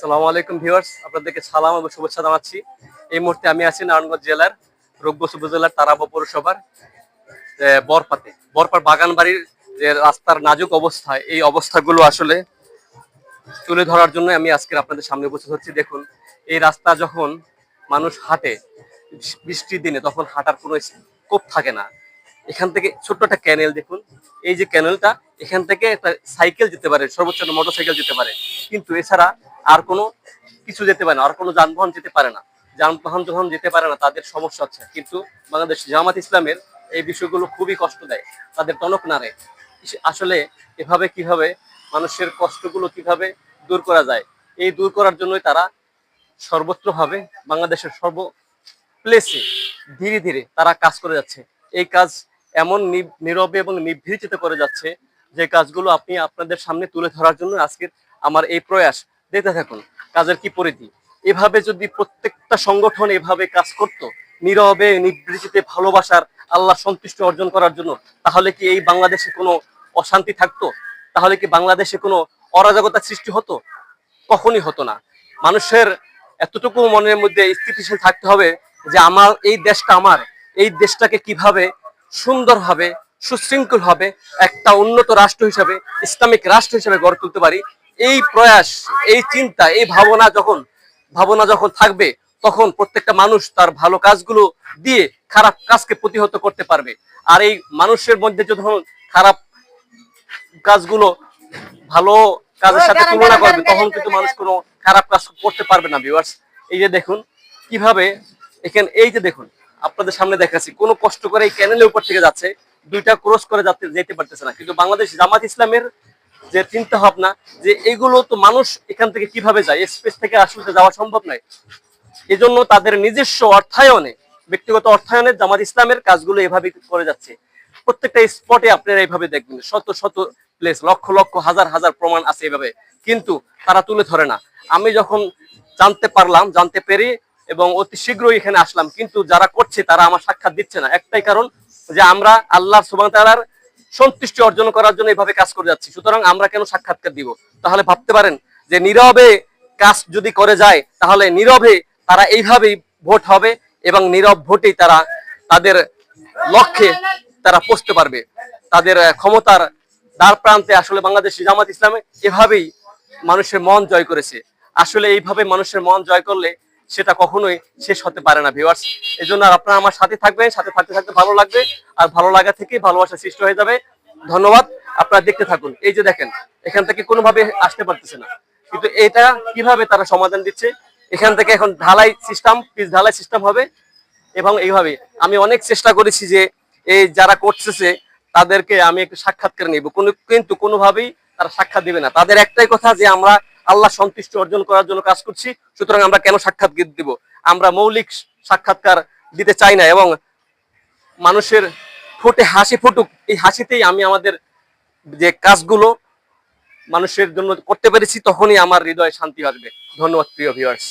সালামু আলাইকুম ভিউয়ার্স, আপনাদেরকে সালাম এবং শুভেচ্ছা জানাচ্ছি। এই মুহূর্তে আমি আছি নারায়ণগঞ্জ জেলার রূপগঞ্জ উপজেলার তারাবো পৌরসভার বরপাতে। বরপার বাগান বাড়ির যে রাস্তার নাজুক অবস্থা, এই অবস্থাগুলো আসলে তুলে ধরার জন্য আমি আজকে আপনাদের সামনে উপস্থিত হচ্ছি। দেখুন, এই রাস্তা যখন মানুষ হাঁটে, বৃষ্টির দিনে তখন হাঁটার কোনো স্কোপ থাকে না। এখান থেকে ছোট্ট একটা ক্যানেল দেখুন। এই যে ক্যানেলটা এখান থেকে একটা সাইকেল যেতে পারে, সর্বোচ্চ মোটর সাইকেল যেতে পারে। কিন্তু এছাড়া আর কোনো কিছু যেতে পারে না, আর কোনো যানবাহন যেতে পারে না। যানবাহন যখন যেতে পারে না, তাদের সমস্যা হচ্ছে। কিন্তু বাংলাদেশ জামাত ইসলামের এই বিষয়গুলো খুবই কষ্ট দেয়, তাদের টনক ইস- আসলে এভাবে কীভাবে মানুষের কষ্টগুলো কীভাবে দূর করা যায়, এই দূর করার জন্যই তারা সর্বত্রভাবে বাংলাদেশের সর্ব প্লেসে ধীরে ধীরে তারা কাজ করে যাচ্ছে। এই কাজ এমন নীরবে এবং নিভৃতিতে করে যাচ্ছে যে কাজগুলো আপনি আপনাদের সামনে তুলে ধরার জন্য আজকের আমার এই প্রয়াস। দেখতে থাকুন, কাজের কি পরিধি। এভাবে যদি প্রত্যেকটা সংগঠন এভাবে কাজ করত, নীরবে নিবৃত্তিতে ভালোবাসার আল্লাহ সন্তুষ্টি অর্জন করার জন্য, তাহলে কি এই বাংলাদেশে কোনো অশান্তি থাকতো? তাহলে কি বাংলাদেশে কোনো অরাজকতা সৃষ্টি হতো? কখনই হতো না। মানুষের এতটুকু মনের মধ্যে স্থিতিশীল থাকতে হবে যে আমার, এই দেশটা আমার, এই দেশটাকে কীভাবে সুন্দরভাবে সুশৃঙ্খল হবে একটা উন্নত রাষ্ট্র হিসাবে ইসলামিক রাষ্ট্র হিসাবে গড়ে তুলতে পারি। এই প্রয়াস এই চিন্তা এই ভাবনা যখন ভাবনা যখন থাকবে তখন প্রত্যেকটা মানুষ তার ভালো কাজগুলো দিয়ে খারাপ কাজকে প্রতিহত করতে পারবে। আর এই মানুষের মধ্যে যখন খারাপ কাজগুলো ভালো কাজের সাথে তুলনা করবে তখন কিন্তু মানুষ কোনো খারাপ কাজ করতে পারবে না ভিউয়ার্স এই যে দেখুন কীভাবে এখানে এই যে দেখুন আপনাদের সামনে দেখাচ্ছি। কোনো কষ্ট করে এই ক্যানেলের উপর থেকে যাচ্ছে, দুইটা ক্রস করে যাতে যেতে পারতেছে না। কিন্তু বাংলাদেশ জামাত ইসলামের যে চিন্তা ভাবনা, যে এগুলো তো মানুষ এখান থেকে কীভাবে যায়? স্পেস থেকে আসলে যাওয়া সম্ভব নয়। এজন্য তাদের নিজস্ব অর্থায়নে, ব্যক্তিগত অর্থায়নে জামাত ইসলামের কাজগুলো এভাবে করে যাচ্ছে। প্রত্যেকটা স্পটে আপনারা এইভাবে দেখবেন। শত শত প্লেস লক্ষ লক্ষ, হাজার হাজার প্রমাণ আছে এভাবে। কিন্তু তারা তুলে ধরে না। আমি যখন জানতে পারলাম, জানতে পেরে এবং অতি শীঘ্রই এখানে আসলাম। কিন্তু যারা করছে, তারা আমার সাক্ষাৎ দিচ্ছে না। একটাই কারণ যে আমরা আল্লাহ সুবাহ তাআলার সন্তুষ্টি অর্জন করার জন্য এইভাবে কাজ করে যাচ্ছি। সুতরাং আমরা কেন সাক্ষাৎকার দিব? তাহলে ভাবতে পারেন যে নীরবে কাজ যদি করে যায়, তাহলে নীরবে তারা এইভাবেই ভোট হবে এবং নীরব ভোটেই তারা তাদের লক্ষ্যে তারা পৌঁছতে পারবে। তাদের ক্ষমতার দ্বার প্রান্তে আসলে বাংলাদেশ জামাত ইসলামে এভাবেই মানুষের মন জয় করেছে। আসলে এইভাবে মানুষের মন জয় করলে সেটা কখনোই শেষ হতে পারে না ভিউয়ার্স এই জন্য আর আপনারা আমার সাথে থাকবেন, সাথে থাকতে থাকতে ভালো লাগবে, আর ভালো লাগা থেকে ভালোবাসা সৃষ্টি হয়ে যাবে। ধন্যবাদ। আপনারা দেখতে থাকুন। এই যে দেখেন, এখান থেকে কোনোভাবে আসতে পারতেছে না। কিন্তু এটা কীভাবে তারা সমাধান দিচ্ছে? এখান থেকে এখন ঢালাই সিস্টেম পিস ঢালাই সিস্টেম হবে। এবং এইভাবে আমি অনেক চেষ্টা করেছি যে এই যারা করতেছে, তাদেরকে আমি একটু সাক্ষাৎকার নিব। কোনো কিন্তু কোনোভাবেই তারা সাক্ষাৎ দিবে না। তাদের একটাই কথা যে আমরা আল্লাহ সন্তুষ্টি অর্জন করার জন্য কাজ করছি, সুতরাং আমরা কেন সাক্ষাৎ দিব? আমরা মৌলিক সাক্ষাৎকার দিতে চাই না এবং মানুষের ফুটে হাসি ফুটুক, এই হাসিতেই আমি আমাদের যে কাজগুলো মানুষের জন্য করতে পেরেছি, তখনই আমার হৃদয় শান্তি আসবে। ধন্যবাদ, প্রিয় ভিউয়ার্স